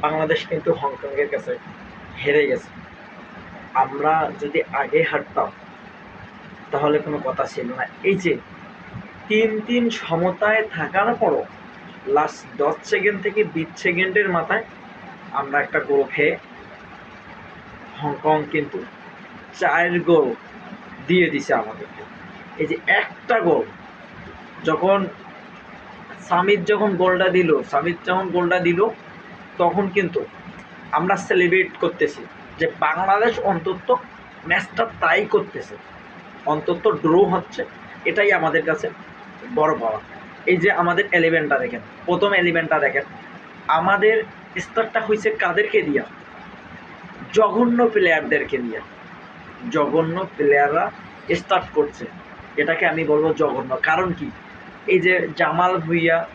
বাংলাদেশ কিন্তু হংকংয়ের কাছে হেরে গেছে। আমরা যদি আগে হারতাম, তাহলে কোনো কথা ছিল না। এই যে তিন তিন সমতায় থাকার পরও লাস্ট দশ সেকেন্ড থেকে বিশ সেকেন্ডের মাথায় আমরা একটা গোল খেয়ে হংকং কিন্তু চার গোল দিয়ে দিছে আমাদেরকে। এই যে একটা গোল যখন সামিদ যখন গোলটা দিল, সামিদ যখন গোলটা দিল কিন্তু আমরা সেলিব্রেট করতেছি যে বাংলাদেশ অন্তত ম্যাচটা তাই করতেছে। অন্তত ড্র হচ্ছে। এটাই আমাদের কাছে বড় পাওয়া। এই যে আমাদের এলিভেনটা দেখেন, প্রথম এলিভেনটা দেখেন। আমাদের স্টারটা হয়েছে কাদেরকে দিয়া? জঘন্য প্লেয়ারদেরকে দিয়া। জঘন্য প্লেয়াররা স্টার্ট করছে। এটাকে আমি বলব জঘন্য। কারণ কি? এই যে জামাল ভুইয়া,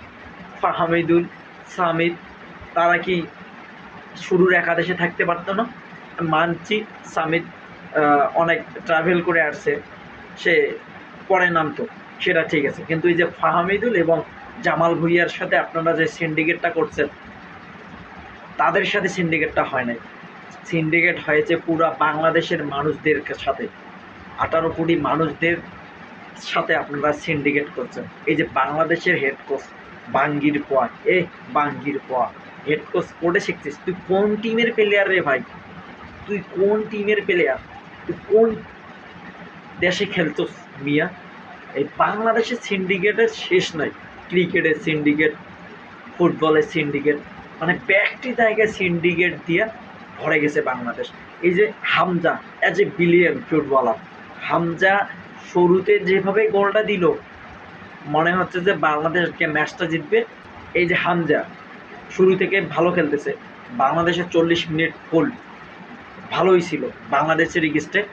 ফাহামিদুল, সামিদ তারা কি শুরুর একাদেশে থাকতে পারতো না? মানছি সামিদ অনেক ট্রাভেল করে আসছে, সে পরে নামতো, সেটা ঠিক আছে। কিন্তু এই যে ফাহামিদুল এবং জামাল ভুইয়ার সাথে আপনারা যে সিন্ডিকেটটা করছেন, তাদের সাথে সিন্ডিকেটটা হয় নাই। সিন্ডিকেট হয়েছে পুরো বাংলাদেশের মানুষদের সাথে। আঠারো কোটি মানুষদের সাথে আপনারা সিন্ডিকেট করছেন। এই যে বাংলাদেশের হেড বাঙ্গির পোয়া এ বাঙ্গির পোয়া। হেড কোচ কোডে শিখছিস। তুই কোন টিমের প্লেয়ার রে ভাই? তুই কোন টিমের প্লেয়ার তুই কোন দেশে খেলছোস মিয়া? এই বাংলাদেশের সিন্ডিকেটের শেষ নাই। ক্রিকেটের সিন্ডিকেট ফুটবলের সিন্ডিকেট মানে ব্যাকটি জায়গায় সিন্ডিকেট দিয়ে ভরে গেছে বাংলাদেশ। এই যে Hamza as a billion footballer Hamza শুরুতে যেভাবে গোলটা দিল, মনে হচ্ছে যে বাংলাদেশকে ম্যাচটা জিতবে। এই যে হামজা শুরু থেকে ভালো খেলতেছে। বাংলাদেশের চল্লিশ মিনিট ফুল ভালোই ছিল। বাংলাদেশের ইগেস্টে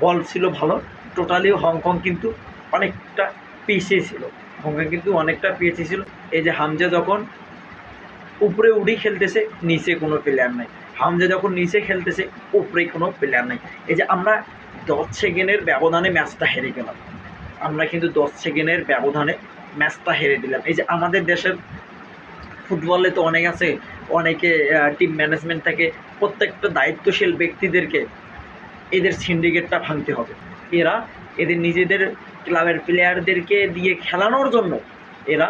বল ছিল ভালো। টোটালি হংকং কিন্তু অনেকটা পিছিয়ে ছিল। হংকং কিন্তু অনেকটা পিছিয়ে ছিল। এই যে হামজা যখন উপরে উঠেই খেলতেছে, নিচে কোনো প্লেয়ার নাই। হামজা যখন নিচে খেলতেছে, উপরে কোনো প্লেয়ার নাই। এই যে আমরা দশ সেকেন্ডের ব্যবধানে ম্যাচটা হেরে গেলাম। আমরা কিন্তু দশ সেকেন্ডের ব্যবধানে ম্যাচটা হেরে দিলাম। এই যে আমাদের দেশের ফুটবলে তো অনেক আছে, অনেকে টিম ম্যানেজমেন্ট থাকে, প্রত্যেকটা দায়িত্বশীল ব্যক্তিদেরকে এদের সিন্ডিকেটটা ভাঙতে হবে। এরা এদের নিজেদের ক্লাবের প্লেয়ারদেরকে দিয়ে খেলানোর জন্য এরা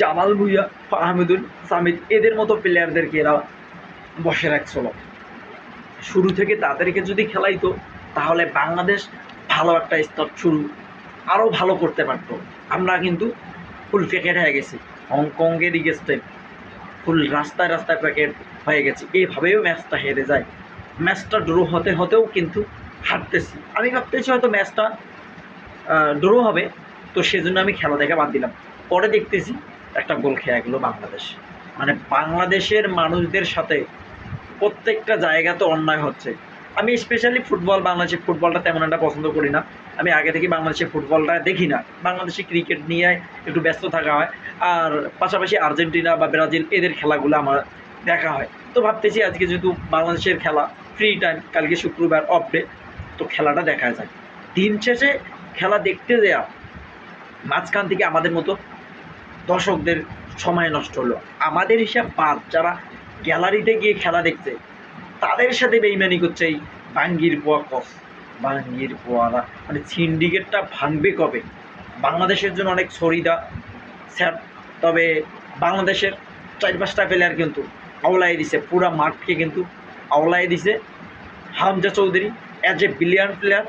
জামাল ভুইয়া, ফাহমিদুল সামিদ, এদের মতো প্লেয়ারদেরকে এরা বসে রাখছিল শুরু থেকে তাদেরকে যদি খেলাইতো, তাহলে বাংলাদেশ ভালো একটা স্তর শুরু আরও ভালো করতে পারতো। আমরা কিন্তু ফুল প্যাকেট হয়ে গেছি। হংকংয়ের ইগেস্টে ফুল রাস্তায় রাস্তায় প্যাকেট হয়ে গেছে। এইভাবেও ম্যাচটা হেরে যায়। ম্যাচটা ড্র হতে হতেও কিন্তু হারতেছি। আমি ভাবতেছি হয়তো ম্যাচটা ড্র হবে, তো সেজন্য আমি খেলা দেখা বাদ দিলাম। পরে দেখতেছি একটা গোল খেয়ে গেলো বাংলাদেশ। মানে বাংলাদেশের মানুষদের সাথে প্রত্যেকটা জায়গাতে অন্যায় হচ্ছে। আমি স্পেশালি ফুটবল বাংলাদেশের ফুটবলটা তেমন একটা পছন্দ করি না। আমি আগে থেকে বাংলাদেশের ফুটবলটা দেখি না। বাংলাদেশে ক্রিকেট নিয়ে একটু ব্যস্ত থাকা হয়। আর পাশাপাশি আর্জেন্টিনা বা ব্রাজিল, এদের খেলাগুলো আমার দেখা হয়। তো ভাবতেছি আজকে যেহেতু বাংলাদেশের খেলা ফ্রি টাইম কালকে শুক্রবার অফ ডে তো খেলাটা দেখা যায় দিন শেষে খেলা দেখতে দেয়া মাঝখান থেকে আমাদের মতো দর্শকদের সময় নষ্ট হলো। আমাদের হিসাব বাদ, যারা গ্যালারিতে গিয়ে খেলা দেখছে, তাদের সাথে বেইমানি করছে এই বাঙ্গির পোয়া কস ওয়ালা মানে সিন্ডিকেটটা ভাঙবে কবে? বাংলাদেশের জন্য অনেক সরিদা, স্যার, তবে বাংলাদেশের চার পাঁচটা প্লেয়ার কিন্তু আওলাই দিছে, পুরা মাঠকে কিন্তু আওলাই দিছে Hamza Chowdhury as a billion player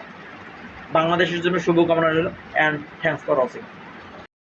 বাংলাদেশের জন্য শুভকামনা রইল অ্যান্ড থ্যাংকস ফর ওয়াচিং